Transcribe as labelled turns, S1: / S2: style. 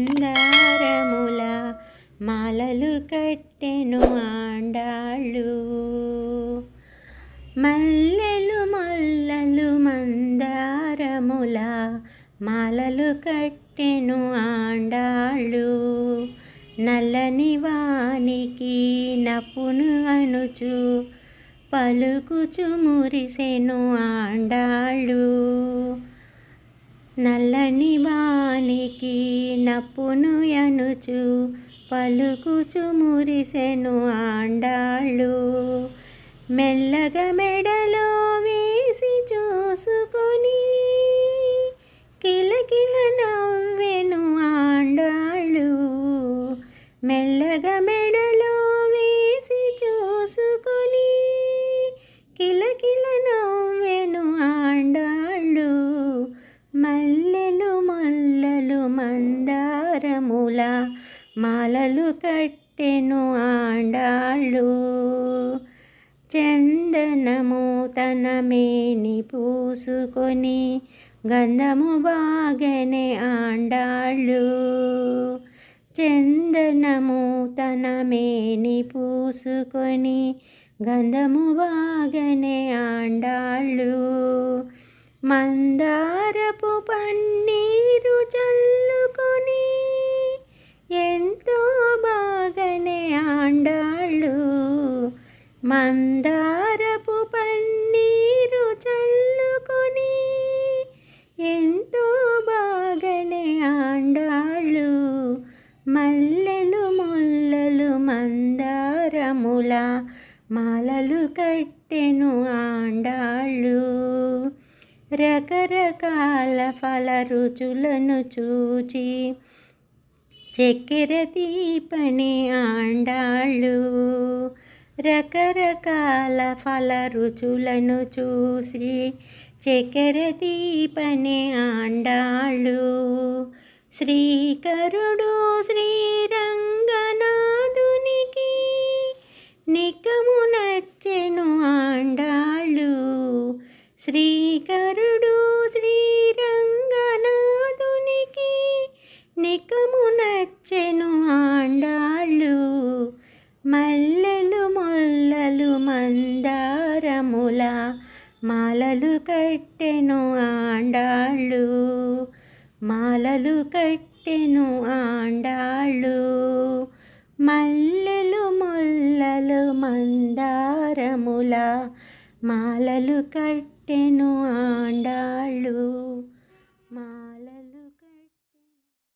S1: మందారముల మాలలు కట్టెను ఆండాళ్ళు. మల్లెలు మల్లలు మందారముల మాలలు కట్టెను ఆండాళ్ళు. నల్లని వానికి నపును అనుచు పలుకుచు మురిసెను ఆండాళ్ళు. నల్లని వానికి నప్పును ఎనుచు పలుకుచు మురిసెను ఆండాళ్ళు. మెల్లగా మెడలో వేసి చూసుకొని కిలకిల నవ్వెను ఆండాళ్ళు. మెల్లగా మెడ హారముల మాలలు కట్టెను ఆండాళ్ళు. చందనము తన మేని పూసుకొని గంధము బాగనే ఆండాళ్ళు. చందనము తన మేని పూసుకొని గంధము బాగనే ఆండాళ్ళు. మందారపు పన్నీరు మందారపు పన్నీరు చల్లుకొని ఎంతో బాగనే ఆండాళ్ళు మల్లెలు మొల్లలు మందారముల మాలలు కట్టెను ఆండాళ్ళు. రకరకాల ఫల రుచులను చూచి చక్కెర తీపని ఆండాళ్ళు. రకరకాల ఫల రుచులను చూసి చక్కెర దీపనే ఆండాళ్ళు. శ్రీకరుడు శ్రీరంగనాథునికి నికము నచ్చెను ఆండాళ్ళు. శ్రీ మందారముల మాలలు కట్టెను ఆండాళ్ళు మాలలు కట్టెను ఆండాళ్ళు మల్లెలు ముల్లలు మందారముల మాలలు కట్టెను ఆండాళ్ళు మాల